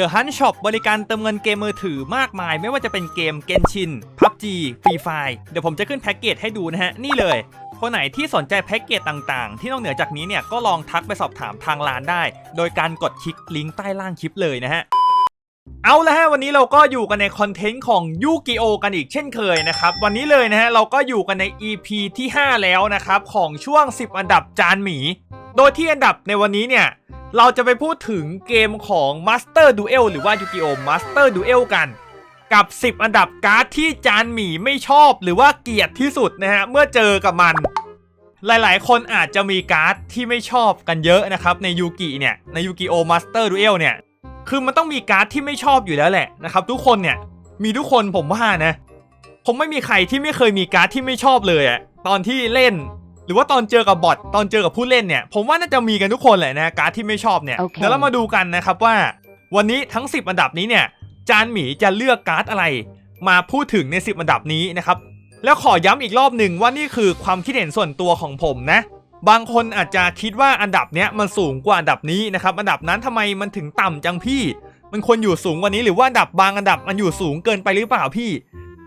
The Hunt Shop บริการเติมเงินเกมมือถือมากมาย ไม่ว่าจะเป็นเกมเกนชิน PUBG Free Fire เดี๋ยวผมจะขึ้นแพ็กเกจให้ดูนะฮะ นี่เลย คนไหนที่สนใจแพ็กเกจต่างๆ ที่นอกเหนือจากนี้เนี่ย ก็ลองทักไปสอบถามทางร้านได้ โดยการกดคลิกลิงก์ใต้ล่างคลิปเลยนะฮะ เอาละฮะวันนี้เราก็อยู่กันในคอนเทนต์ของยูกิโอกันอีกเช่นเคยนะครับ วันนี้เลยนะฮะเราก็อยู่กันใน EP ที่ 5 แล้วนะครับ ของช่วง 10 อันดับจานหมี โดยที่อันดับในวันนี้เนี่ย เราจะไปพูดถึงเกมของ Master Duel หรือว่า Yu-Gi-Oh! Master Duel กัน กับ 10 อันดับการ์ดที่จานหมีไม่ชอบหรือว่าเกลียดที่สุดนะฮะเมื่อเจอกับมัน หลายๆ คนอาจจะมีการ์ดที่ไม่ชอบกันเยอะนะครับในยูกิเนี่ยในยูกิโอมาสเตอร์ดูเอลเนี่ย คือมันต้องมีการ์ดที่ไม่ชอบอยู่แล้วแหละนะครับทุกคนเนี่ยมีทุกคนผมว่านะ ผมไม่มีใครที่ไม่เคยมีการ์ดที่ไม่ชอบเลยอะตอนที่เล่น หรือว่าตอนเจอกับบอทตอนเจอกับผู้เล่นเนี่ย ผมว่าน่าจะมีกันทุกคนแหละนะการ์ดที่ไม่ชอบเนี่ยโอเคเดี๋ยวเรามาดูกันนะครับว่า วันนี้ทั้ง 10 อันดับนี้เนี่ย จานหมีจะเลือกการ์ดอะไร มาพูดถึงใน 10 อันดับนี้นะครับแล้วขอย้ำอีกรอบหนึ่งว่านี่คือความคิดเห็นส่วนตัวของผมนะ บางคนอาจจะคิดว่าอันดับเนี้ยมันสูงกว่าอันดับนี้นะครับ อันดับนั้นทำไมมันถึงต่ำจังพี่ มันควรอยู่สูงกว่านี้หรือว่าอันดับบางอันดับมันอยู่สูงเกินไปหรือเปล่าพี่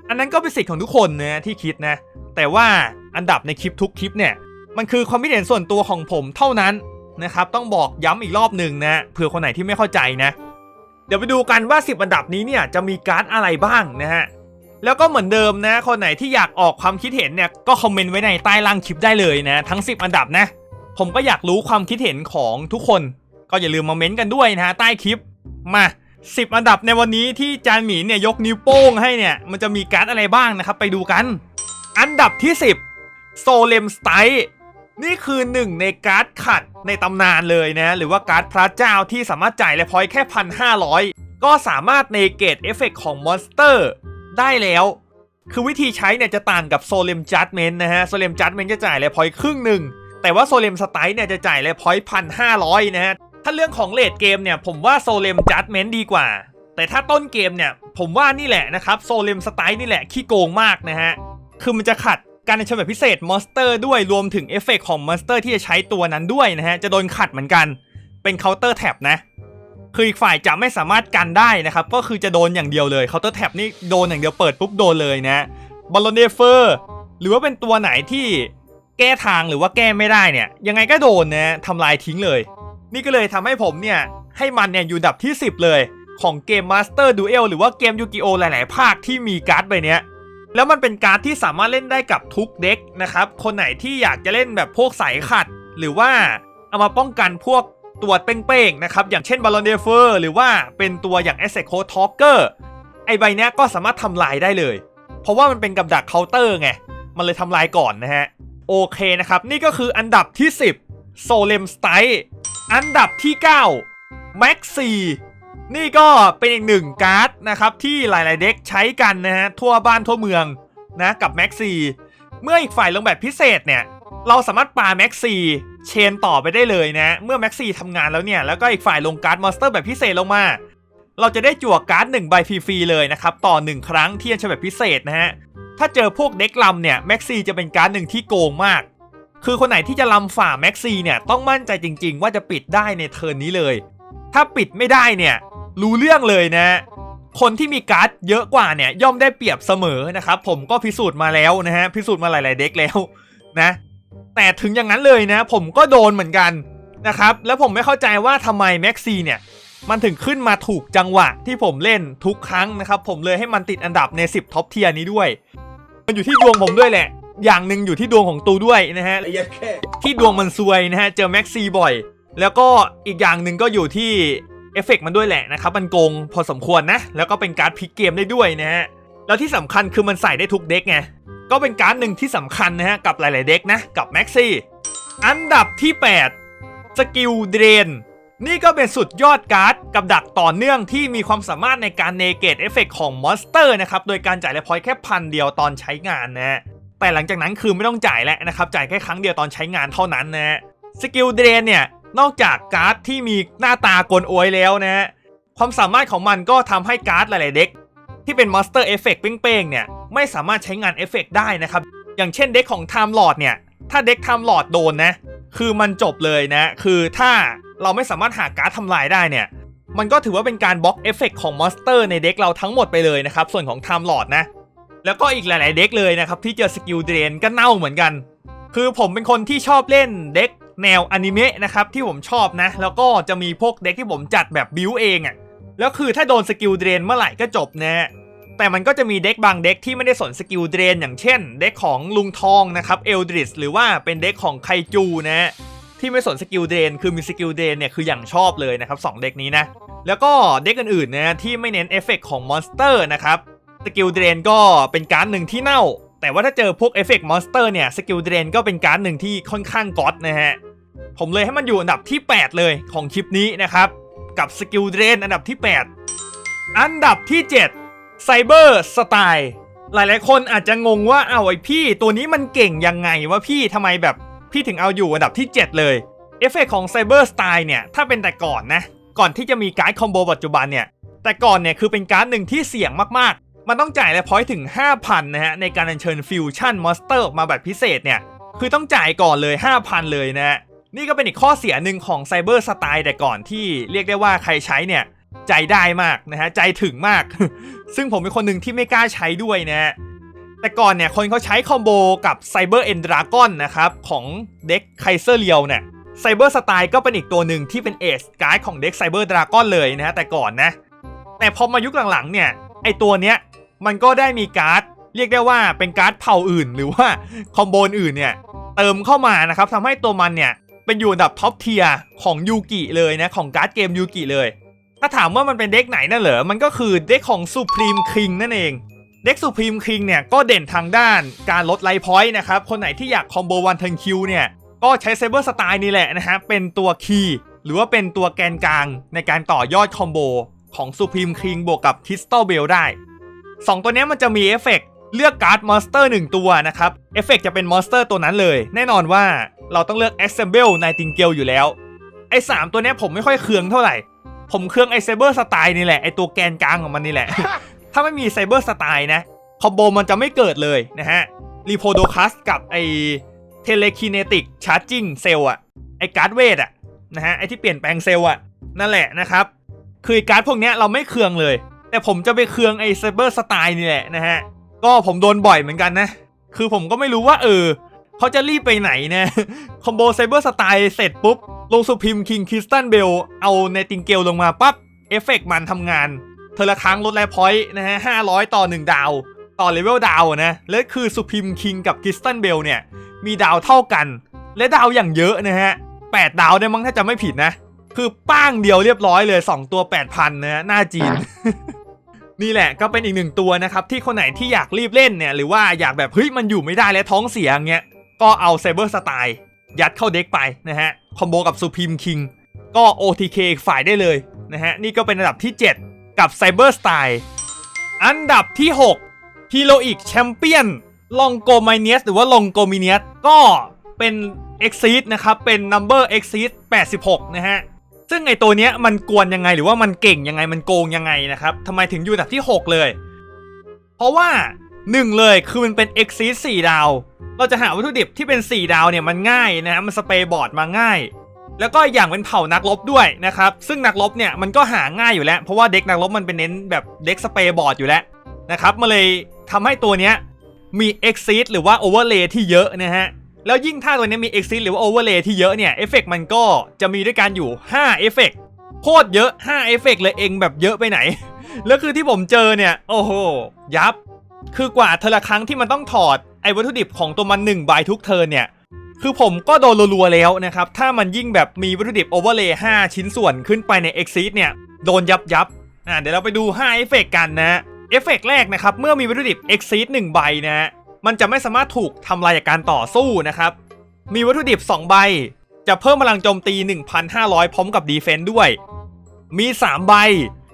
อันนั้นก็เป็นสิทธิ์ของทุกคนนะที่คิดนะ แต่ว่าอันดับในคลิปทุกคลิปเนี่ย มันคือความคิดเห็นส่วนตัวของผมเท่านั้นนะครับ ต้องบอกย้ำอีกรอบหนึ่งนะเผื่อคนไหนที่ไม่เข้าใจนะ เดี๋ยวไปดูกันว่า 10 อันดับนี้เนี่ยจะมีการ์ดอะไรบ้างนะฮะ แล้วก็เหมือนเดิมนะ คนไหนที่อยากออกความคิดเห็นเนี่ยก็คอมเมนต์ไว้ในใต้ล่างคลิปได้เลยนะ ทั้ง 10 อันดับนะ ผมก็อยากรู้ความคิดเห็นของทุกคน ก็อย่าลืมมาเม้นต์กันด้วยนะฮะใต้คลิปมา 10 อันดับในวันนี้ที่จานหมีเนี่ยยกนิ้วโป้งให้เนี่ยมันจะมีการ์ดอะไรบ้างนะครับ ไปดูกัน อันดับที่ 10โซเลมสไตนี่คือหนึ่งในการ์ดขัดในตำนานเลยนะ หรือว่าการ์ดพระเจ้าที่สามารถจ่ายและพอยแค่พันห้าร้อยก็สามารถเนเกตเอฟเฟกของมอนสเตอร์ ได้แล้ว คือวิธีใช้เนี่ยจะต่างกับโซเลมจัดเมนนะฮะโซเลมจัดเมนจะจ่ายและพอยต์ครึ่งหนึ่งแต่ว่าโซเลมสไตเนี่ยจะจ่ายและพอยต์พันห้าร้อยนะฮะถ้าเรื่องของเลดเกมเนี่ยผมว่าโซเลมจัดเมนดีกว่า แต่ถ้าต้นเกมเนี่ยผมว่านี่แหละนะครับโซเลมสไตนี่แหละขี้โกงมากนะฮะคือมันจะขัดการใช้แบบพิเศษมอนสเตอร์ด้วยรวมถึงเอฟเฟกของมอนสเตอร์ที่จะใช้ตัวนั้นด้วยนะฮะ จะโดนขัดเหมือนกันเป็นเคาน์เตอร์แท็บนะ คืออีกฝ่ายจะไม่สามารถกันได้นะครับ ก็คือจะโดนอย่างเดียวเลยเคาน์เตอร์แท็บนี่โดนอย่างเดียวเปิดปุ๊บโดนเลยนะบอลลอนเดเฟอร์หรือว่าเป็นตัวไหนที่แก้ทางหรือว่าแก้ไม่ได้เนี่ย ยังไงก็โดนนะทำลายทิ้งเลย นี่ก็เลยทำให้ผมเนี่ย ให้มันเนี่ยอยู่ดับที่ 10 เลย ของเกม Master Duel หรือว่าเกมยูกิโอหลาย ๆ ภาคที่มีการ์ดใบเนี้ยแล้วมันเป็นการ์ดที่สามารถเล่นได้กับทุกเด็กนะครับ คนไหนที่อยากจะเล่นแบบพวกสายขัด หรือว่าเอามาป้องกันพวก ตัวเป้งๆนะครับ อย่างเช่นบอลลอนเดเฟอร์หรือว่าเป็นตัวอย่าง a s s e c o t a l k e r ไอใบนี้ก็สามารถทำลายได้เลย เพราะว่ามันเป็นกับดักเคาน์เตอร์ไง มันเลยทำลายก่อนนะฮะ โอเคนะครับ นี่ก็คืออันดับที่ 10โซเลมสไตอันดับที่9แม็กซีนี่ก็เป็นอีกหนึ่งการ์ดนะครับ ที่หลายๆเด็กใช้กันนะฮะ ทั่วบ้านทั่วเมืองนะกับแม็กซีเมื่ออีกฝ่ายลงแบบพิเศษเนี่ย เราสามารถปาแม็กซี เชนต่อไปได้เลยนะ เมื่อแม็กซี่ทำงานแล้วเนี่ย แล้วก็อีกฝ่ายลงการ์ดมอนสเตอร์แบบพิเศษลงมา เราจะได้จั่วการ์ดหนึ่งใบฟรีๆเลยนะครับ ต่อ 1 ครั้งที่จะใช้แบบพิเศษนะฮะ ถ้าเจอพวกเด็กลำเนี่ยแม็กซี่จะเป็นการ์ดหนึ่งที่โกงมาก คือคนไหนที่จะลำฝ่าแม็กซี่เนี่ยต้องมั่นใจจริง ๆ ว่าจะปิดได้ในเทิร์นนี้เลย ถ้าปิดไม่ได้เนี่ยรู้เรื่องเลยนะ คนที่มีการ์ดเยอะกว่าเนี่ยย่อมได้เปรียบเสมอนะครับผมก็พิสูจน์มาแล้วนะฮะพิสูจน์มาหลาย ๆ เด็กแล้วนะ แต่ถึงอย่างนั้นเลยนะ ผมก็โดนเหมือนกันนะครับ แล้วผมไม่เข้าใจว่าทำไมแม็กซีเนี่ยมันถึงขึ้นมาถูกจังหวะที่ผมเล่นทุกครั้งนะครับ ผมเลยให้มันติดอันดับใน 10ท็อปเทียร์นี้ด้วย มันอยู่ที่ดวงผมด้วยแหละ อย่างหนึ่งอยู่ที่ดวงของตูด้วยนะฮะที่ดวงมันซวยนะฮะเจอแม็กซีบ่อย แล้วก็อีกอย่างหนึ่งก็อยู่ที่เอฟเฟกต์มันด้วยแหละนะครับ มันโกงพอสมควรนะ แล้วก็เป็นการ์ดพลิกเกมได้ด้วยนะฮะแล้วที่สำคัญคือมันใส่ได้ทุกเด็กไง ก็เป็นการ์ดหนึ่งที่สำคัญนะฮะ กับหลาย ๆ เด็กนะ กับแม็กซี่ อันดับที่ 8 สกิลเดรน นี่ก็เป็นสุดยอดการ์ดกับดักต่อเนื่องที่มีความสามารถในการเนเกตเอฟเฟกของมอนสเตอร์นะครับ โดยการจ่ายแลพอยแค่พันเดียวตอนใช้งานนะฮะแต่หลังจากนั้นคือไม่ต้องจ่ายแล้วนะครับ จ่ายแค่ครั้งเดียวตอนใช้งานเท่านั้นนะฮะสกิลเดรนเนี่ยนอกจากการ์ดที่มีหน้าตากลโอยแล้วนะฮะความสามารถของมันก็ทำให้การ์ดหลาย ๆ เด็ก ที่เป็นมอนสเตอร์เอฟเฟกต์เป้งๆเนี่ยไม่สามารถใช้งานเอฟเฟกต์ได้นะครับ อย่างเช่นเด็กของ Time Lord เนี่ย ถ้าเด็ก Time Lord โดนนะ คือมันจบเลยนะ คือถ้าเราไม่สามารถหาการ์ดทำลายได้เนี่ย มันก็ถือว่าเป็นการบล็อกเอฟเฟกของมอนสเตอร์ในเด็กเราทั้งหมดไปเลยนะครับ ส่วนของ Time Lord นะ แล้วก็อีกหลาย ๆ เด็กเลยนะครับที่เจอสกิลเดรนก็เน่าเหมือนกัน คือผมเป็นคนที่ชอบเล่นเด็กแนวอนิเมะนะครับที่ผมชอบนะ แล้วก็จะมีพวกเด็กที่ผมจัดแบบบิวเองอะ่ะแล้วคือถ้าโดนสกิลเดรนเมื่อไหร่ก็จบนะ แต่มันก็จะมีเด็กบางเด็กที่ไม่ได้สนสกิลเดรน อย่างเช่น เด็กของลุงทองนะครับเอลดริสหรือว่าเป็นเด็กของไคจูนะที่ไม่สนสกิลเดรนคือมีสกิลเดรนเนี่ยคืออย่างชอบเลยนะครับสองเด็กนี้นะ แล้วก็เด็กอื่นๆนะที่ไม่เน้นเอฟเฟกของมอนสเตอร์นะครับสกิลเดรนก็เป็นการ์ดหนึ่งที่เน่า แต่ว่าถ้าเจอพวกเอฟเฟกมอนสเตอร์เนี่ยสกิลเดรนก็เป็นการ์ดหนึ่งที่ค่อนข้างก๊อตนะฮะผมเลยให้มันอยู่อันดับที่ 8 เลยของคลิปนี้นะครับ กับสกิลเดรนอันดับที่ 8 อันดับที่ 7 ไซเบอร์สไตล์หลายๆ คนอาจจะงงว่าเอาไอพี่ตัวนี้มันเก่งยังไงวะพี่ทำไมแบบพี่ถึงเอาอยู่อันดับที่ 7 เลยเอฟเฟกของไซเบอร์สไตล์เนี่ย ถ้าเป็นแต่ก่อนนะ ก่อนที่จะมีการ์ดคอมโบปัจจุบันเนี่ย แต่ก่อนเนี่ยคือเป็นการ์ดหนึ่งที่เสี่ยงมากๆ มันต้องจ่ายและพอยถึง 5,000 นะฮะ ในการอัญเชิญฟิวชั่นมอนสเตอร์ออกมาแบบพิเศษเนี่ย คือต้องจ่ายก่อนเลย 5,000 เลยนะฮะนี่ก็เป็นอีกข้อเสียหนึ่งของไซเบอร์สไตล์แต่ก่อนที่เรียกได้ว่าใครใช้เนี่ย ใจได้มากนะฮะใจถึงมาก ซึ่งผมเป็นคนหนึ่งที่ไม่กล้าใช้ด้วยนะฮะแต่ก่อนเนี่ยคนเขาใช้คอมโบกับไซเบอร์เอนดราก้อนนะครับของเด็กไคเซอร์เรียวเนี่ยไซเบอร์สไตล์ก็เป็นอีกตัวหนึ่งที่เป็นเอสการ์ดของเด็กไซเบอร์ดราก้อนเลยนะฮะแต่ก่อนนะ แต่พอมายุคหลังๆเนี่ยไอตัวเนี้ยมันก็ได้มีการ์ดเรียกได้ว่าเป็นการ์ดเผ่าอื่น หรือว่าคอมโบอื่นเนี่ยเติมเข้ามานะครับทำให้ตัวมันเนี่ยเป็นอยู่อันดับท็อปเทียร์ของยูกิเลยนะของการ์ดเกมยูกิเลย ถ้าถามว่ามันเป็นเด็กไหนนั่นเหรอ มันก็คือเด็กของ Supreme King นั่นเอง เด็ก Supreme King เนี่ยก็เด่นทางด้านการลดไลฟ์พอยต์นะครับ คนไหนที่อยากคอมโบวันทันคิวเนี่ย ก็ใช้เซเบอร์สไตล์นี่แหละนะฮะ เป็นตัวคีย์หรือว่าเป็นตัวแกนกลางในการต่อยอดคอมโบของ Supreme King บวกกับ Crystal Bell ได้ 2 ตัวนี้มันจะมีเอฟเฟกต์เลือกการ์ดมอนสเตอร์1ตัวนะครับ เอฟเฟกต์จะเป็นมอนสเตอร์ตัวนั้นเลย แน่นอนว่าเราต้องเลือก Assemble Nightingale อยู่แล้ว ไอ้3ตัวนี้ผมไม่ค่อยเคืองเท่าไหร่ ผมเครื่องไอเซเบอร์สไตล์นี่แหละไอตัวแกนกลางของมันนี่แหละ ถ้าไม่มีไซเบอร์สไตล์นะคอมโบมันจะไม่เกิดเลยนะฮะรีโพโดคัสกับไอเทเลคิเนติกชาร์จิ่งเซลอะไอการ์ดเวทอะนะฮะไอที่เปลี่ยนแปลงเซลอะนั่นแหละนะครับ คือไอ้การ์ดพวกเนี้ยเราไม่เคืองเลย แต่ผมจะไปเคืองไอไซเบอร์สไตล์นี่แหละนะฮะก็ผมโดนบ่อยเหมือนกันนะ คือผมก็ไม่รู้ว่าเออ เขาจะรีบไปไหนนะคอมโบไซเบอร์สไตล์เสร็จปุ๊บ ลงสุพิมคิงคริสตันเบล เอาเนติงเกลลงมาปั๊บ เอฟเฟกต์มันทำงาน เธอละครั้งลดแลพอยต์นะฮะห้าร้อยต่อ1ดาว ต่อเลเวลดาวนะและคือสุพิมคิงกับคริสตันเบลเนี่ย มีดาวเท่ากัน และดาวอย่างเยอะนะฮะแปดดาวได้มั้งถ้าจะไม่ผิดนะ คือป้างเดียวเรียบร้อยเลย 2 ตัว8,000นะฮะหน้าจีนนี่แหละก็เป็นอีกหนึ่งตัวนะครับที่คนไหนที่อยากรีบเล่นเนี่ยหรือว่าอยากแบบเฮ้ยมันอยู่ไม่ได้แล้วท้องเสียงเงี้ย ก็เอาไซเบอร์สไตล์ยัดเข้าเด็กไปนะฮะ คอมโบกับ Supreme King ก็ OTK อีกฝ่ายได้เลยนะฮะ นี่ก็เป็นอันดับที่ 7 กับไซเบอร์สไตล์อันดับที่6 Heroic Champion ลองโกมิเนียสหรือว่าลองโกมิเนียสก็เป็น Exceed นะครับ เป็น Number Exceed 86 นะฮะ ซึ่งไอตัวเนี้ยมันกวนยังไงหรือว่ามันเก่งยังไงมันโกงยังไงนะครับทำไมถึงอยู่อันดับที่ 6 เลย เพราะว่า 1เลยคือมันเป็น Exceed 4ดาว เราจะหาวัตถุดิบที่เป็น 4 ดาวเนี่ยมันง่ายนะฮะมันสเปย์บอร์ดมาง่าย แล้วก็อย่างเป็นเผ่านักรบด้วยนะครับ ซึ่งนักรบเนี่ยมันก็หาง่ายอยู่แล้ว เพราะว่าเด็กนักรบมันเป็นเน้นแบบเด็กสเปย์บอร์ดอยู่แล้วนะครับมาเลยทำให้ตัวเนี้ยมี Exceed หรือว่า Overlay ที่เยอะนะฮะแล้วยิ่งถ้าตัวนี้มี Exceed หรือว่า Overlay ที่เยอะเนี่ยเอฟเฟกมันก็จะมีด้วยกันอยู่5เอฟเฟกโคตรเยอะ5เอฟเฟกเลยเองแบบเยอะไปไหน แล้วคือที่ผมเจอเนี่ย โอ้โห ยับ คือกว่าเทอละครั้งที่มันต้องถอดไอ้วัตถุดิบของตัวมัน1ใบทุกเทิร์นเนี่ย คือผมก็โดนรัวๆแล้วนะครับ ถ้ามันยิ่งแบบมีวัตถุดิบโอเวอร์เลย์5ชิ้นส่วนขึ้นไปใน Exceed เนี่ย โดนยับยับอ่าเดี๋ยวเราไปดู5เอฟเฟกกันนะเอฟเฟกแรกนะครับ เมื่อมีวัตถุดิบ Exceed 1ใบนะฮะมันจะไม่สามารถถูกทำลายจากการต่อสู้นะครับ มีวัตถุดิบ 2 ใบ จะเพิ่มพลังโจมตี 1,500 พร้อมกับดีเฟนต์ด้วย มี 3 ใบ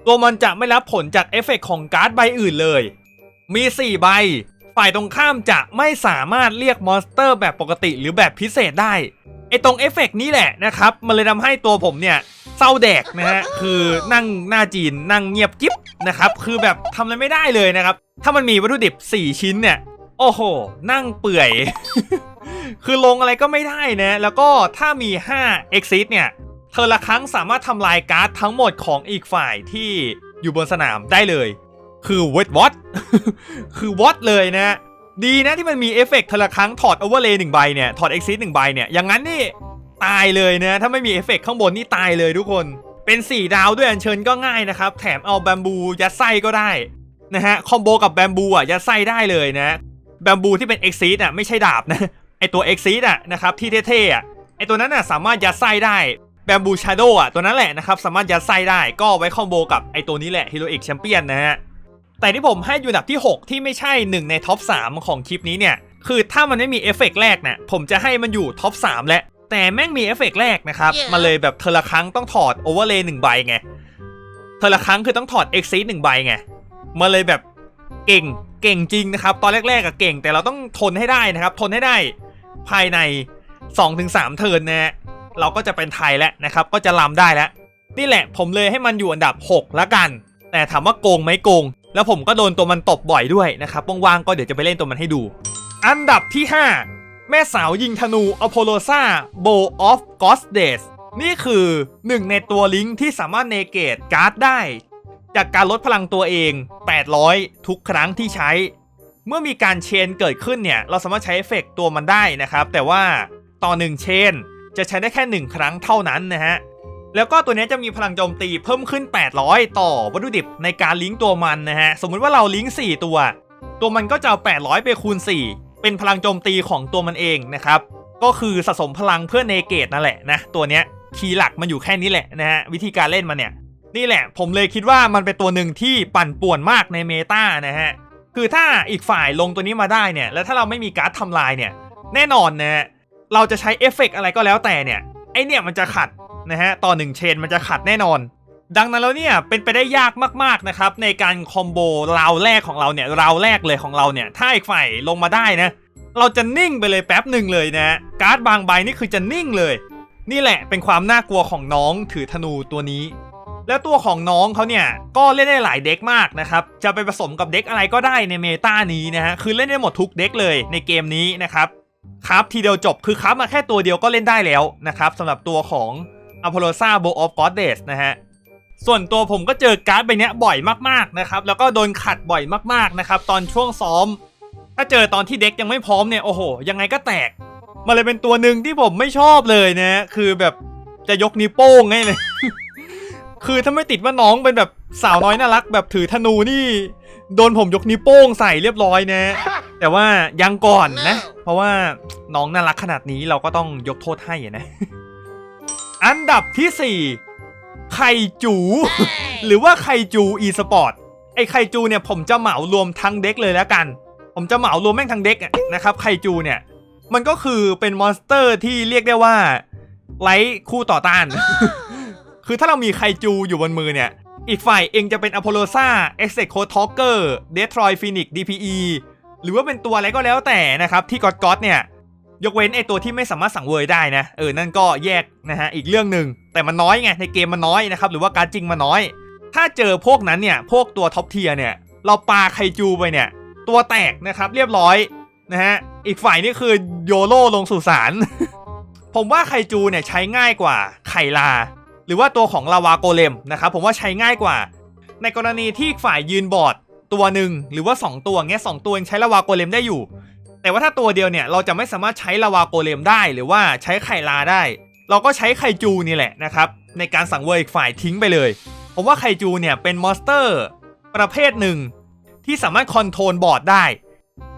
ตัวมันจะไม่รับผลจากเอฟเฟกของการ์ดใบอื่นเลย มี 4 ใบ ฝ่ายตรงข้ามจะไม่สามารถเรียกมอนสเตอร์แบบปกติหรือแบบพิเศษได้ ไอตรงเอฟเฟกนี้แหละนะครับ มันเลยทำให้ตัวผมเนี่ยเศร้าแดกนะฮะ คือนั่งหน้าจีนนั่งเงียบกิ๊บนะครับ คือแบบทำอะไรไม่ได้เลยนะครับ ถ้ามันมีวัตถุดิบ 4 ชิ้นเนี่ย โอ้โห นั่งเปื่อย คือลงอะไรก็ไม่ได้นะ แล้วก็ถ้ามี 5 exit เนี่ย เธอละครั้งสามารถทำลายการ์ดทั้งหมดของอีกฝ่ายที่อยู่บนสนามได้เลย คือเวทวอตคือวอตเลยนะ ดีนะที่มันมีเอฟเฟกต์เธอละครั้งถอดโอเวอร์เลย์หนึ่งใบเนี่ย ถอดเอ็กซิสหนึ่งใบเนี่ย อย่างนั้นนี่ตายเลยนะ ถ้าไม่มีเอฟเฟกต์ข้างบนนี่ตายเลยทุกคน เป็น 4 ดาวด้วยอัญเชิญก็ง่ายนะครับ แถมเอาแบมบูยัดไส้ก็ได้นะฮะ คอมโบกับแบมบูอะยัดไส้ได้เลยนะ แบมบูที่เป็นเอ็กซิสอะไม่ใช่ดาบนะ ไอตัวเอ็กซิสอะนะครับที่เท่ๆอะ ไอตัวนั้นน่ะสามารถยัดไส้ได้แบมบูชาโดอะตัวนั้นแหละนะครับสามารถยัดไส้ได้ก็ไว้คอมโบกับไอตัวนี้แหละฮีโร่เอกแชมเปี้ยนนะฮะ แต่ที่ผมให้อยู่อันดับที่ 6 ที่ไม่ใช่1ในท็อป3 ของคลิปนี้เนี่ย คือถ้ามันไม่มีเอฟเฟกต์แรกเนี่ยผมจะให้มันอยู่ท็อป3แล้วแต่แม่งมีเอฟเฟกต์แรกนะครับ Yeah. มันเลยแบบเทอละครั้งต้องถอดโอเวอร์เลย์หนึ่งใบไงเทอละครั้งคือต้องถอดเอ็กซีหนึ่งใบไงมันเลยแบบเก่งเก่งจริงนะครับ ตอนแรกๆอะเก่งแต่เราต้องทนให้ได้นะครับ ทนให้ได้ภายใน 2-3 เทิร์นนะฮะเราก็จะเป็นไทยแล้วนะครับ ก็จะลำได้แล้ว นี่แหละผมเลยให้มันอยู่อันดับ6แล้วกัน แต่ถามว่าโกงไหมโกง แล้วผมก็โดนตัวมันตบบ่อยด้วยนะครับว่างๆก็เดี๋ยวจะไปเล่นตัวมันให้ดู อันดับที่ 5 แม่สาวยิงธนูอพอโลซาโบออฟกอสเดสนี่คือหนึ่งในตัวลิงก์ที่สามารถเนเกตการ์ดได้ จากการลดพลังตัวเอง 800 ทุกครั้งที่ใช้ เมื่อมีการเชนเกิดขึ้นเนี่ย เราสามารถใช้เอฟเฟกต์ตัวมันได้นะครับ แต่ว่าต่อหนึ่งเชนจะใช้ได้แค่ 1 ครั้งเท่านั้นนะฮะ แล้วก็ตัวนี้จะมีพลังโจมตีเพิ่มขึ้น 800 ต่อวัตถุดิบในการลิงก์ตัวมันนะฮะ สมมุติว่าเราลิงก์4 ตัว ตัวมันก็จะเอา800 ไปคูณ 4 เป็นพลังโจมตีของตัวมันเองนะครับ ก็คือสะสมพลังเพื่อเนเกตนั่นแหละนะ ตัวเนี้ยคีย์หลักมันอยู่แค่นี้แหละนะฮะวิธีการเล่นมันเนี่ย นี่แหละ ผมเลยคิดว่ามันเป็นตัวหนึ่งที่ปั่นป่วนมากในเมตานะฮะคือถ้าอีกฝ่ายลงตัวนี้มาได้เนี่ยแล้วถ้าเราไม่มีการ์ดทำลายเนี่ย แน่นอนนะฮะเราจะใช้เอฟเฟกต์อะไรก็แล้วแต่เนี่ยไอเนี่ยมันจะขัด นะฮะต่อหนึ่งเชนมันจะขัดแน่นอน ดังนั้นแล้วเนี่ยเป็นไปได้ยากมากๆนะครับในการคอมโบราวแรกของเราเนี่ยราวแรกเลยของเราเนี่ยถ้าอีกฝ่ายลงมาได้นะเราจะนิ่งไปเลยแป๊บหนึ่งเลยนะการ์ดบางใบนี่คือจะนิ่งเลย นี่แหละเป็นความน่ากลัวของน้องถือธนูตัวนี้ แล้วตัวของน้องเขาเนี่ยก็เล่นได้หลายเด็กมากนะครับจะไปผสมกับเด็กอะไรก็ได้ในเมตานี้นะฮะคือเล่นได้หมดทุกเด็กเลยในเกมนี้นะครับครับทีเดียวจบคือครับมาแค่ตัวเดียวก็เล่นได้แล้วนะครับสำหรับตัวของ a p o l o s a b o of Goddess นะฮะส่วนตัวผมก็เจอการ์ดใบเนี้ยบ่อยมากๆนะครับแล้วก็โดนขัดบ่อยมากๆนะครับตอนช่วงซ้อม ถ้าเจอตอนที่เด็กยังไม่พร้อมเนี่ยโอ้โห ยังไงก็แตกมันเลยเป็นตัวหนึ่งที่ผมไม่ชอบเลยนะคือแบบจะยกนิ้วโป้งให้เลยคือถ้าไม่ติดว่าน้องเป็นแบบสาวน้อยน่ารัก แบบถือธนูนี่ โดนผมยกนิ้วโป้งใส่เรียบร้อยนะ แต่ว่ายังก่อนนะ เพราะว่าน้องน่ารักขนาดนี้เราก็ต้องยกโทษให้นะ อันดับที่ 4ไคจู หรือว่าไคจูอีสปอร์ตไอไคจูเนี่ยผมจะเหมารวมทั้งเด็กเลยแล้วกัน ผมจะเหมารวมแม่งทั้งเด็กอะนะครับไคจูเนี่ยมันก็คือเป็นมอนสเตอร์ที่เรียกได้ว่าไร้คู่ต่อต้าน คือถ้าเรามีไคจูอยู่บนมือเนี่ย อีกฝ่ายเองจะเป็นอพอลโลซาเอ็กเซโคทอกเกอร์เดทรอยฟินิกดีพีหรือว่าเป็นตัวอะไรก็แล้วแต่นะครับ ที่ก็อดก็อดเนี่ย ยกเว้นไอตัวที่ไม่สามารถสั่งเวยได้นะ เออ นั่นก็แยกนะฮะ อีกเรื่องหนึ่ง แต่มันน้อยไง ในเกมมันน้อยนะครับ หรือว่าการจริงมันน้อย ถ้าเจอพวกนั้นเนี่ย พวกตัวท็อปเทียร์เนี่ย เราปาไคจูไปเนี่ย ตัวแตกนะครับ เรียบร้อยนะฮะ อีกฝ่ายนี่คือโยโร่ลงสู่สารผมว่าไคจูเนี่ยใช้ง่ายกว่าไคลา หรือว่าตัวของลาวาโกเลมนะครับ ผมว่าใช้ง่ายกว่า ในกรณีที่ฝ่ายยืนบอร์ดตัวหนึ่งหรือว่า 2 ตัวเงี้ยสองตัวยังใช้ลาวาโกเลมได้อยู่ แต่ว่าถ้าตัวเดียวเนี่ยเราจะไม่สามารถใช้ลาวาโกเลมได้หรือว่าใช้ไคลาได้ เราก็ใช้ไคจูนี่แหละนะครับในการสังเวยอีกฝ่ายทิ้งไปเลยผมว่าไคจูเนี่ยเป็นมอนสเตอร์ประเภทหนึ่ง ที่สามารถคอนโทรลบอร์ดได้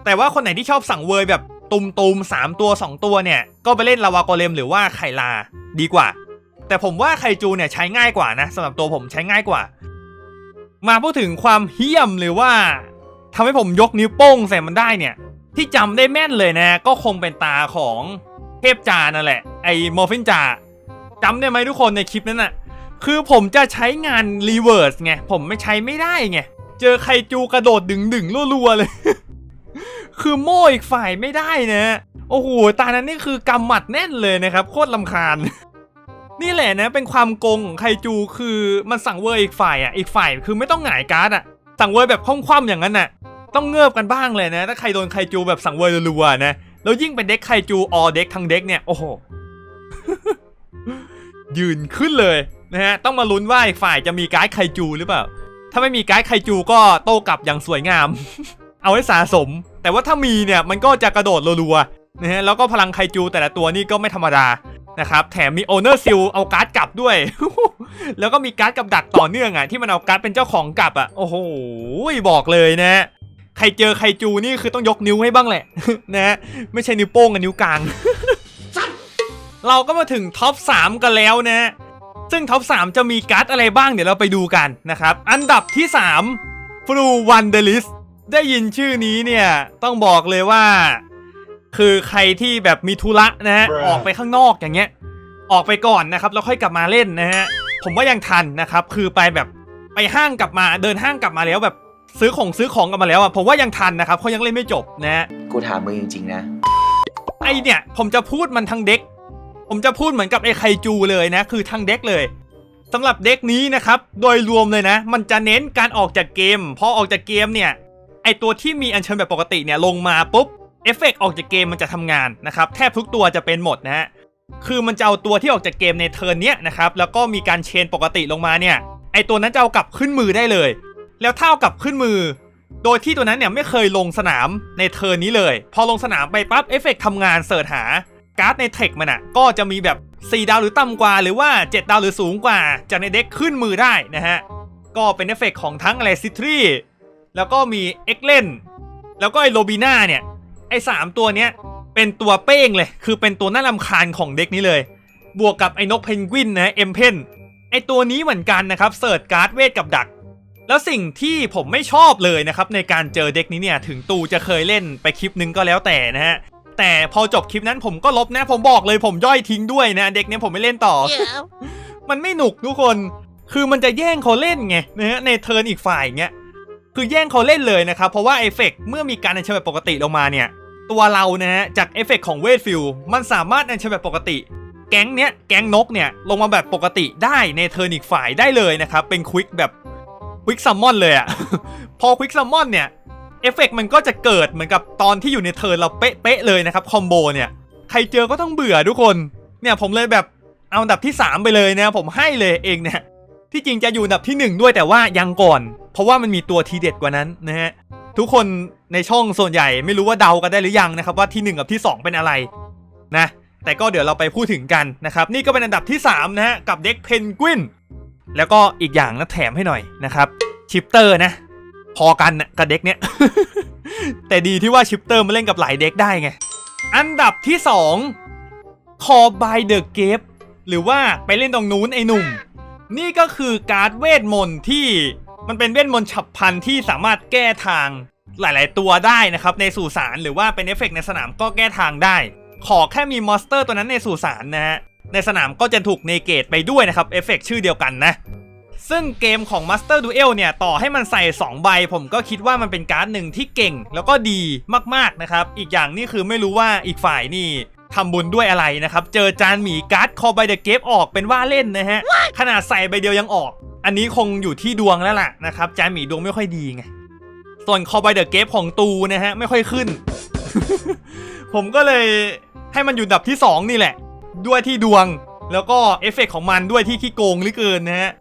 แต่ว่าคนไหนที่ชอบสั่งเวยแบบตุมตุมๆสามตัว 2 ตัวเนี่ย ก็ไปเล่นลาวาโกเลมหรือว่าไคลาดีกว่า แต่ผมว่าไคจูเนี่ยใช้ง่ายกว่านะสำหรับตัวผมใช้ง่ายกว่า มาพูดถึงความเฮี้ยมหรือว่าทำให้ผมยกนิ้วโป้งใส่มันได้เนี่ย ที่จำได้แม่นเลยนะ ก็คงเป็นตาของเทพจานั่นแหละ ไอ้มอร์ฟินจาจำได้ไหมทุกคนในคลิปนั้นน่ะคือผมจะใช้งานรีเวิร์สไง ผมไม่ใช้ไม่ได้ไง เจอไคจูกระโดดดึงดึงรัวๆเลย คือโม่อีกฝ่ายไม่ได้นะ โอ้โห ตานั้นนี่คือกำหมัดแน่นเลยนะครับ โคตรลำคาญ นี่แหละนะ เป็นความโกงของไคจูคือมันสั่งเวอร์อีกฝ่ายอะ อีกฝ่ายคือไม่ต้องหงายการ์ดอะ สั่งเวอร์แบบคว่ำๆอย่างนั้นน่ะ ต้องเงือบกันบ้างเลยนะ ถ้าใครโดนไคจูแบบสั่งเวอร์รัวๆนะแล้วยิ่งเป็นเด็กไคจูออเด็กทั้งเด็กเนี่ยโอ้โหยืนขึ้นเลยนะฮะต้องมาลุ้นว่าอีกฝ่ายจะมีการ์ดไคจูหรือเปล่า ถ้าไม่มีการ์ดไคจูก็โต้กลับอย่างสวยงาม เอาไว้สะสม แต่ว่าถ้ามีเนี่ยมันก็จะกระโดดรัวๆนะฮะแล้วก็พลังไคจูแต่ละตัวนี่ก็ไม่ธรรมดานะครับแถมมีโอเนอร์ซิลเอาการ์ดกลับด้วย แล้วก็มีการ์ดกับดักต่อเนื่องอะที่มันเอาการ์ดเป็นเจ้าของกลับอะโอ้โหบอกเลยนะ ใครเจอไคจูนี่คือต้องยกนิ้วให้บ้างแหละนะฮะไม่ใช่นิ้วโป้งกับนิ้วกลาง เราก็มาถึงท็อป 3 กันแล้วนะฮะซึ่งท็อป 3 จะมีการ์ดอะไรบ้างเดี๋ยวเราไปดูกันนะครับ อันดับที่ 3 f l u w a n d e r l i s t ได้ยินชื่อนี้เนี่ย ต้องบอกเลยว่า คือใครที่แบบมีธุระนะฮะ Bruh ออกไปข้างนอกอย่างเงี้ย ออกไปก่อนนะครับ แล้วค่อยกลับมาเล่นนะฮะ ผมว่ายังทันนะครับ คือไปแบบไปห้างกลับมาเดินห้างกลับมาแล้วแบบ ซื้อของซื้อของกลับมาแล้วอะผมว่ายังทันนะครับเขายังเล่นไม่จบนะฮะกูถามมึงจริงๆนะ ไอเนี่ยผมจะพูดมันทั้งเด็ก ผมจะพูดเหมือนกับไอไคจูเลยนะ คือทั้งเด็กเลยสำหรับเด็กนี้นะครับโดยรวมเลยนะ มันจะเน้นการออกจากเกมพอออกจากเกมเนี่ยไอตัวที่มีอัญเชิญแบบปกติเนี่ยลงมาปุ๊บเอฟเฟกต์ออกจากเกมมันจะทำงานนะครับแทบทุกตัวจะเป็นหมดนะฮะคือมันจะเอาตัวที่ออกจากเกมในเทิร์นเนี้ยนะครับแล้วก็มีการเชนปกติลงมาเนี่ยไอตัวนั้นจะเอากลับขึ้นมือได้เลย แล้วถ้าเอากับขึ้นมือ โดยที่ตัวนั้นเนี่ยไม่เคยลงสนามในเทิร์นนี้เลย พอลงสนามไปปั๊บเอฟเฟกต์ทำงานเสิร์ชหาการ์ดในเทคมันอะก็จะมีแบบ 4 ดาวหรือต่ำกว่า หรือว่า 7 ดาวหรือสูงกว่าจากในเด็กขึ้นมือได้นะฮะ ก็เป็นเอฟเฟกต์ของทั้งอะไรซิทรีแล้วก็มีเอ็กเลนแล้วก็ไอโรบิน่าเนี่ยไอสามตัวเนี้ยเป็นตัวเป้งเลย คือเป็นตัวน่ารำคาญของเด็กนี้เลย บวกกับไอ้นกเพนกวินนะเอ็มเพนไอตัวนี้เหมือนกันนะครับเสิร์ชการ์ดเวทกับดัก แล้วสิ่งที่ผมไม่ชอบเลยนะครับในการเจอเด็กนี้เนี่ยถึงตูจะเคยเล่นไปคลิปนึงก็แล้วแต่นะฮะแต่พอจบคลิปนั้นผมก็ลบนะ ผมบอกเลยผมย่อยทิ้งด้วยนะ เด็กเนี้ยผมไม่เล่นต่อ Yeah. มันไม่หนุกทุกคน คือมันจะแย่งเขาเล่นไงนะฮะในเทิร์นอีกฝ่ายเงี้ยคือแย่งเขาเล่นเลยนะครับเพราะว่าเอฟเฟกต์เมื่อมีการอัญเชิญแบบปกติลงมาเนี่ยตัวเรานะฮะจากเอฟเฟกต์ของเวทฟิลมันสามารถอัญเชิญแบบปกติ แก๊งเนี้ยแก๊งนกเนี่ยลงมาแบบปกติได้ในเทิร์นอีกฝ่ายได้เลยนะครับเป็นควิกแบบค วิกซัมมอนเลยอะ พอควิกซัมมอนเนี่ย เอฟเฟกต์มันก็จะเกิดเหมือนกับตอนที่อยู่ในเทิร์นเราเป๊ะๆเลยนะครับคอมโบเนี่ย ใครเจอก็ต้องเบื่อทุกคน เนี่ยผมเลยแบบเอาอันดับที่ 3 ไปเลยนะ ผมให้เลยเองเนี่ยที่จริงจะอยู่อันดับที่ 1 ด้วยแต่ว่ายังก่อน เพราะว่ามันมีตัวทีเด็ดกว่านั้นนะฮะทุกคนในช่องส่วนใหญ่ไม่รู้ว่าเดากันได้หรือยังนะครับว่าที่ 1 กับที่ 2 เป็นอะไรนะแต่ก็เดี๋ยวเราไปพูดถึงกันนะครับนี่ก็เป็นอันดับที่3นะฮะกับเด็กเพนกวิน แล้วก็อีกอย่างนะแถมให้หน่อยนะครับชิปเตอร์นะ พอกันนะกับเด็กเนี้ยแต่ดีที่ว่าชิปเตอร์มาเล่นกับหลายเด็กได้ไง อันดับที่2 Call by the g a p e หรือว่าไปเล่นตรงนู้นไอ้หนุ่ม นี่ก็คือการ์ดเวทมนต์ที่มันเป็นเวทมนต์ฉับพลันที่สามารถแก้ทางหลาย ๆ ตัวได้นะครับ ในสู่สารหรือว่าเป็นเอฟเฟกต์ในสนามก็แก้ทางได้ ขอแค่มีมอนสเตอร์ตัวนั้นในสู่สารนะฮะ ในสนามก็จะถูกเนเกตไปด้วยนะครับเอฟเฟกต์ชื่อเดียวกันนะซึ่งเกมของ Master Duel เนี่ย ต่อให้มันใส่ 2 ใบ ผมก็คิดว่ามันเป็นการ์ดหนึ่งที่เก่ง แล้วก็ดีมากๆนะครับ อีกอย่างนี่คือไม่รู้ว่าอีกฝ่ายนี่ทำบุญด้วยอะไรนะครับ เจอจานหมีการ์ดคอใบเดอะเกฟออกเป็นว่าเล่นนะฮะ ขนาดใส่ใบเดียวยังออก อันนี้คงอยู่ที่ดวงแล้วล่ะนะครับ จานหมีดวงไม่ค่อยดีไง ส่วนคอใบเดอะเกฟของตูนะฮะไม่ค่อยขึ้น ผมก็เลยให้มันอยู่ดับที่ 2 นี่แหละ ด้วยที่ดวง แล้วก็เอฟเฟกต์ของมันด้วยที่ขี้โกงหลือเกินนะฮะ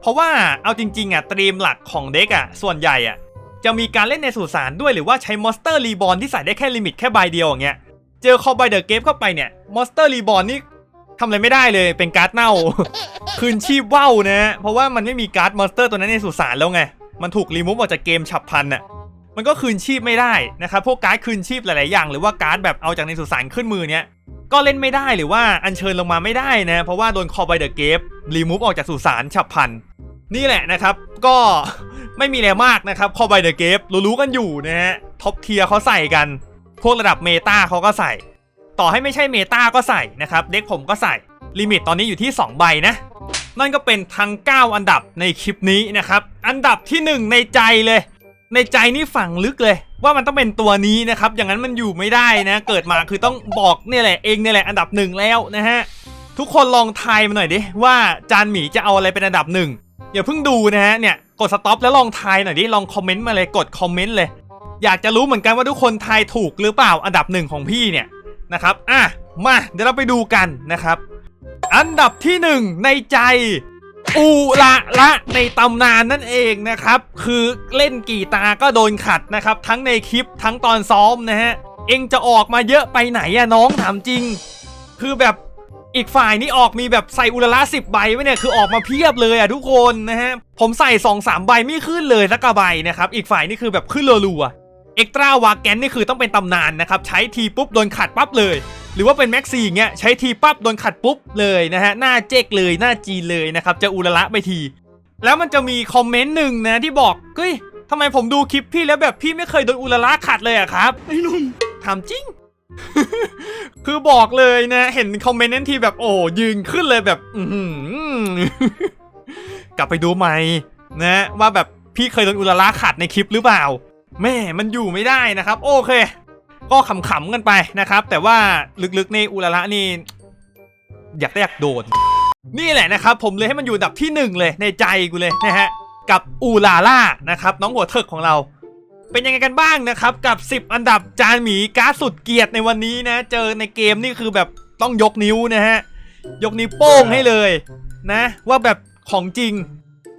เพราะว่าเอาจริง ๆอะตรีมหลักของเด็กอะส่วนใหญ่อะจะมีการเล่นในสุสานด้วยหรือว่าใช้มอนสเตอร์รีบอลที่ใส่ได้แค่ลิมิตแค่ใบเดียวอย่างเงี้ย เจอคอ b บเดอร์เกฟเข้าไปเนี่ยมอนสเตอร์รีบอลนี่ทำอะไรไม่ได้เลยเป็นการ์ดเน่า คืนชีพว่าวนะฮะเพราะว่ามันไม่มีการ์ดมอนสเตอร์ตัวนั้นในสุสานแล้วไง มันถูกรีมูฟออกจากเกมฉับพลันอะมันก็คืนชีพไม่ได้นะครับพวกการ์ดคืนชีพหลาย ๆ อย่าง หรือว่าการ์ดแบบเอาจากในสุสานขึ้นมือเนี้ย ก็เล่นไม่ได้หรือว่าอัญเชิญลงมาไม่ได้นะ เพราะว่าโดนคอ b บเดอร์เกฟรีมูฟออกจากสุสานฉับพลัน นี่แหละนะครับ ก็ไม่มีอะไรมากนะครับคอ b บเดอร์เกฟรู้ๆกันอยู่นะฮะท็อปเทียร์เขาใส่กัน พวกระดับเมตาเขาก็ใส่ ต่อให้ไม่ใช่เมตาก็ใส่นะครับ เด็กผมก็ใส่ลิมิตตอนนี้อยู่ที่ 2 ใบนะ นั่นก็เป็นทั้ง 9 อันดับในคลิปนี้นะครับ อันดับที่ 1 ในใจเลย ในใจนี่ฝังลึกเลย ว่ามันต้องเป็นตัวนี้นะครับ อย่างนั้นมันอยู่ไม่ได้นะ เกิดมาคือต้องบอกเนี่ยแหละเองเนี่ยแหละอันดับหนึ่งแล้วนะฮะ ทุกคนลองทายมาหน่อยดิว่าจานหมีจะเอาอะไรเป็นอันดับหนึ่งอย่าเพิ่งดูนะฮะเนี่ยกดสต็อปแล้วลองทายหน่อยดิลองคอมเมนต์มาเลยกดคอมเมนต์เลย อยากจะรู้เหมือนกันว่าทุกคนทายถูกหรือเปล่าอันดับหนึ่งของพี่เนี่ยนะครับอะมาเดี๋ยวเราไปดูกันนะครับ อันดับที่หนึ่งในใจ อูละละในตำนานนั่นเองนะครับ คือเล่นกี่ตาก็โดนขัดนะครับ ทั้งในคลิปทั้งตอนซ้อมนะฮะ เองจะออกมาเยอะไปไหนอะน้องถามจริง คือแบบอีกฝ่ายนี่ออกมีแบบใส่อุลละสิบใบไว้เนี่ยคือออกมาเพียบเลยอะทุกคนนะฮะ ผมใส่2อสามใบไม่ขึ้นเลยสักกใบนะครับ อีกฝ่ายนี่คือแบบขึ้นรัวๆเอ็กตร้าวาแกนนี่คือต้องเป็นตำนานนะครับ ใช้ทีปุ๊บโดนขัดปั๊บเลย หรือว่าเป็นแม็กซี่อย่างเงี้ยใช้ทีปั๊บโดนขัดปุ๊บเลยนะฮะหน้าเจ๊กเลยหน้าจีนเลยนะครับจะอุลละไปที แล้วมันจะมีคอมเมนต์หนึ่งนะที่บอกเฮ้ยทำไมผมดูคลิปพี่แล้วแบบพี่ไม่เคยโดนอุลละขัดเลยอะครับไอ้นุ่มถามจริง คือบอกเลยนะ เห็นคอมเมนต์นั้นทีแบบโอ้ยืนขึ้นเลยแบบอือหือกลับไปดูใหม่นะว่าแบบพี่เคยโดนอุลละขัดในคลิปหรือเปล่าแม่มันอยู่ไม่ได้นะครับ โอเค ก็ขำๆกันไปนะครับ แต่ว่าลึกๆในอุลละนี่อยากได้อยากโดน นี่แหละนะครับ ผมเลยให้มันอยู่ดับที่หนึ่งเลยในใจกูเลยนะฮะกับอูลาล่านะครับน้องหัวเถิกของเรา เป็นยังไงกันบ้างนะครับ กับ 10 อันดับจานหมีการ์ดสุดเกียดในวันนี้นะ เจอในเกมนี่คือแบบต้องยกนิ้วนะฮะยกนิ้วโป้งให้เลยนะ ว่าแบบของจริง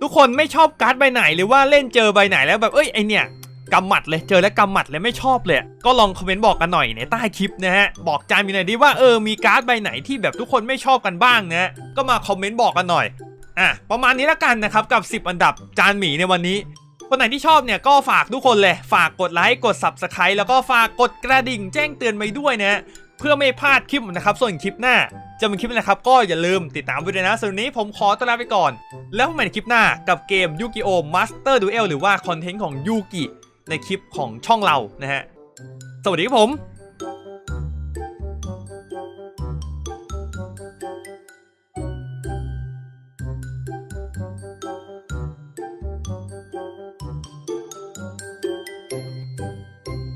ทุกคนไม่ชอบการ์ดใบไหนหรือว่าเล่นเจอใบไหนแล้วแบบเอ้ยไอเนี่ย กำหมัดเลยเจอแล้วกำหมัดเลยไม่ชอบเลยก็ลองคอมเมนต์บอกกันหน่อยในใต้คลิปนะฮะบอกจานมีหน่อยดิว่าเออมีการ์ดใบไหนที่แบบทุกคนไม่ชอบกันบ้างนะก็มาคอมเมนต์บอกกันหน่อยอะประมาณนี้ละกันนะครับกับ 10 อันดับจานหมีในวันนี้คนไหนที่ชอบเนี่ยก็ฝากทุกคนเลย ฝากกดไลค์กด Subscribe แล้วก็ฝากกดกระดิ่งแจ้งเตือนไว้ด้วยนะเพื่อไม่พลาดคลิปนะครับ ส่วนคลิปหน้า จะเป็นคลิปอะไรนะครับ ก็อย่าลืมติดตามด้วยนะส่วนนี้ผมขอตัวลาไปก่อน แล้วพบกันใหม่ในคลิปหน้ากับเกมยูกิโอมาสเตอร์ดูเอลหรือว่าคอนเทนต์ของยูกิ ในคลิปของช่องเรานะฮะ สวัสดีครับผม